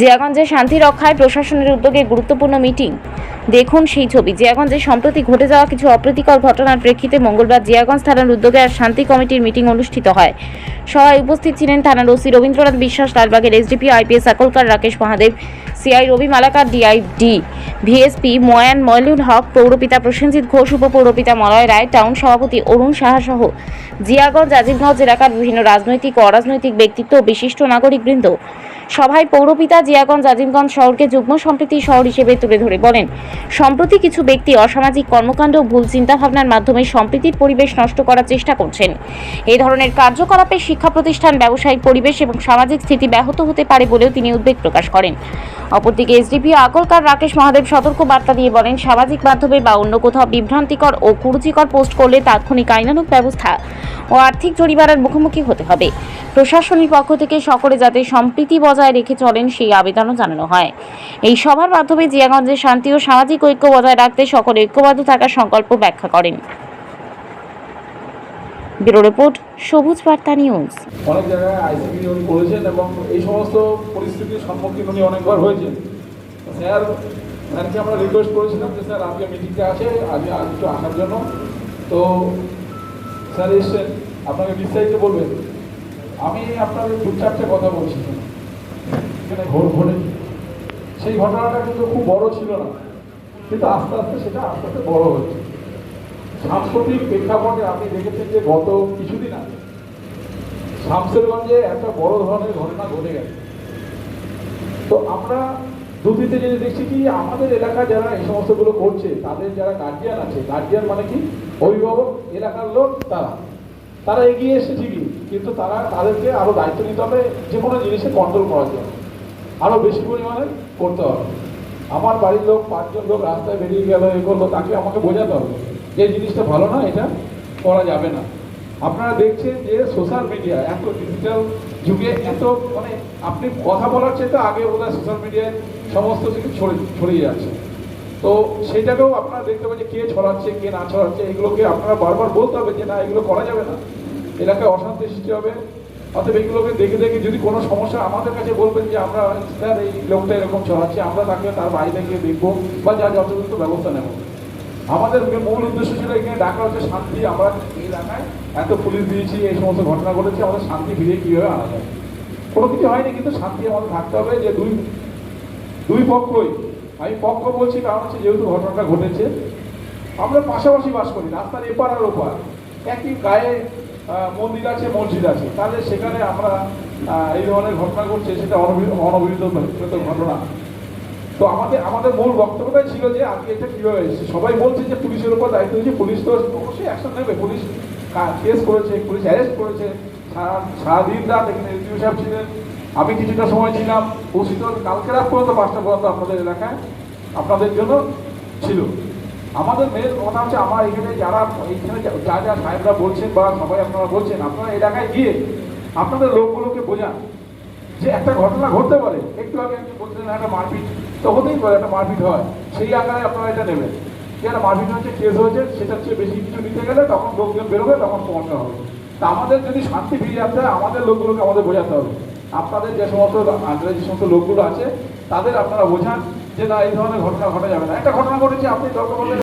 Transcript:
জিয়াগঞ্জে শান্তি রক্ষায় প্রশাসনের উদ্যোগে গুরুত্বপূর্ণ মিটিং। দেখুন সেই ছবি। জিয়াগঞ্জে সম্প্রতি ঘটে যাওয়া কিছু অপ্রীতিকর ঘটনার প্রেক্ষিতে মঙ্গলবার জিয়াগঞ্জ থানার উদ্যোগে আর শান্তি কমিটির মিটিং অনুষ্ঠিত হয়। সভায় উপস্থিত ছিলেন থানার OC Rabindranath Biswas, লালবাগের SDP IPS Akolkar Rakesh Mahadev, CI Rabi Malakar DID, VSP ময়ান ময়লুল Haque, পৌরপিতা প্রসেনজিৎ ঘোষ, উপপৌরপিতা মলয় রায়, টাউন সভাপতি অরুণ সাহা সহ জিয়াগঞ্জ, আজিমগঞ্জ এলাকার বিভিন্ন রাজনৈতিক ও অরাজনৈতিক ব্যক্তিত্ব ও বিশিষ্ট নাগরিকবৃন্দ। সভায় পৌরপিতা জিয়াগঞ্জ আজিমগঞ্জ শহরকে যুগ্ম সম্প্রীতি শহর হিসেবে তুলে ধরে বলেন, সম্প্রতি কিছু ব্যক্তি অসামাজিক কর্মকাণ্ড ও ভুল চিন্তাভাবনার মাধ্যমে সম্প্রীতির পরিবেশ নষ্ট করার চেষ্টা করছেন। এই ধরনের কার্যকলাপে শিক্ষা প্রতিষ্ঠান, ব্যবসায়িক পরিবেশ এবং সামাজিক স্থিতি ব্যাহত হতে পারে বলেও তিনি উদ্বেগ প্রকাশ করেন। অপরদিকে এসডিপি আকলকার রাকেশ মহাদেব সতর্ক বার্তা দিয়ে বলেন, সামাজিক মাধ্যমে বা অন্য কোথাও বিভ্রান্তিকর ও কুরুচিকর পোস্ট করলে তাৎক্ষণিক আইনানুগ ব্যবস্থা ও আর্থিক জরিমানার মুখোমুখি হতে হবে। প্রশাসনের পক্ষ থেকে সকলে যাতে সম্প্রীতি বজায় রেখে চলেন সেই আবেদনও জানানো হয়। এই সভার মাধ্যমে জিয়াগঞ্জের শান্তি ও সামাজিক ঐক্য বজায় রাখতে সকলে ঐক্যবদ্ধ থাকার সংকল্প ব্যাখ্যা করেন। ব্যুরো রিপোর্ট, সবুজ বার্তা নিউজ। অনেক জায়গায় আইসিবি উনি করেছেন এবং এই সমস্ত পরিস্থিতির সম্মুখীন উনি অনেকবার হয়েছেন। স্যার, স্যারকে আমরা রিকোয়েস্ট করেছিলাম যে, স্যার, আজকে মিটিংটা আছে আজকে আজ একটু আসার জন্য। তো স্যার এসছেন আপনাকে বিস্তারিত বলবেন। আমি আপনাদের দু চারটে কথা বলছি। এখানে ঘোর ঘটে সেই ঘটনাটা কিন্তু খুব বড় ছিল না। কিন্তু আস্তে আস্তে সেটা আস্তে আস্তে বড় হচ্ছে সাম্প্রতিক প্রেক্ষাপটে আপনি দেখেছেন যে গত কিছুদিন আগে শামসেরগঞ্জে একটা বড় ধরনের ঘটনা ঘটে গেছে। তো আমরা দুদিতে যদি দেখছি কি, আমাদের এলাকা যারা এই সমস্তগুলো করছে, তাদের যারা গার্জিয়ান আছে গার্জিয়ান মানে কি? অভিভাবক, এলাকার লোক, তারা। তারা এগিয়ে এসে ঠিকই, কিন্তু তারা, তাদেরকে আরও দায়িত্ব নিতে হবে, যে কোনো জিনিসে কন্ট্রোল করার জন্য। আরও বেশি পরিমাণে করতে হবে। আমার বাড়ির লোক পাঁচজন লোক রাস্তায় বেরিয়ে গেল, এ করল, তাকে আমাকে বোঝাতে হবে। যে জিনিসটা ভালো না, এটা করা যাবে না। আপনারা দেখছেন যে সোশ্যাল মিডিয়া এত ডিজিটাল যুগে এত মানে আপনি কথা বলার চেয়ে তো আগে বোধহয় সোশ্যাল মিডিয়ায় সমস্ত কিছু ছড়ে ছড়িয়ে যাচ্ছে তো সেটাকেও আপনারা দেখতে পাবেন যে কে ছড়াচ্ছে, কে না ছড়াচ্ছে, এগুলোকে আপনারা বারবার বলতে হবে যে না, এগুলো করা যাবে না। এলাকায় অশান্তি সৃষ্টি হবে। অতএব এগুলোকে দেখে দেখে যদি কোনো সমস্যা আমাদের কাছে বলবেন যে আমরা, স্যার, এই লোকটা এরকম ছড়াচ্ছে, আমরা তাকে তার বাইরে গিয়ে দেখব বা যা যথাযথ ব্যবস্থা নেব। আমাদের মূল উদ্দেশ্য ছিল এখানে ডাকা হচ্ছে শান্তি। আমরা এই এলাকায় এত পুলিশ দিয়েছি, এই সমস্ত ঘটনা ঘটেছে, আমাদের শান্তি ফিরিয়ে কীভাবে আনা যায়? কোনো কিছু হয়নি, কিন্তু শান্তি আমাদের থাকতে হবে যে দুই দুই পক্ষই। আমি পক্ষ বলছি, কারণ হচ্ছে যেহেতু ঘটনাটা ঘটেছে, আমরা পাশাপাশি বাস করি, রাস্তার এপার আর ওপার। একই গায়ে মন্দির আছে, মসজিদ আছে। তাহলে সেখানে আমরা এই ধরনের ঘটনা ঘটছে, সেটা অনবহিত ঘটনা। তো আমাদের আমাদের মূল বক্তব্যটাই ছিল যে আজকে এটা কীভাবে এসেছে সবাই বলছে যে পুলিশের উপর দায়িত্ব দিয়েছে পুলিশ তো অবশ্যই অ্যাকশন নেবে। পুলিশ কেস করেছে, পুলিশ অ্যারেস্ট করেছে। সারা- সারাদিন রাত এখানে এসডিও সাহেব ছিলেন। আমি কিছুটা সময় ছিলাম। তো কালকে রাত পর্যন্ত পাঁচটা পর্যন্ত আপনাদের এলাকায়, আপনাদের জন্য ছিল। আমাদের মেন কথা হচ্ছে আমার এখানে যারা, এইখানে যা যা সাহেবরা বলছেন বা সবাই আপনারা বলছেন, আপনারা এলাকায় গিয়ে আপনাদের লোকগুলোকে বোঝান। যে একটা ঘটনা ঘটতে পারে, একটু আগে আপনি বলছিলেন একটা মারপিট, তো হতেই পারে একটা মারপিট হয়, সেই আকারে আপনারা এটা নেবেন। যে একটা মারপিট হচ্ছে কেস হয়েছে, সেটার চেয়ে বেশি কিছু নিতে গেলে তখন লোকজন বেরোবে, তখন সমস্যা হবে। তা আমাদের যদি শান্তি ফিরিয়ে আসতে হয়, আমাদের লোকগুলোকে আমাদের বোঝাতে হবে। আপনাদের যে সমস্ত আন্ডারে যে সমস্ত লোকগুলো আছে, তাদের আপনারা বোঝান যে না, এই ধরনের ঘটনা ঘটা যাবে না। একটা ঘটনা ঘটেছে, আপনি দরকার বললে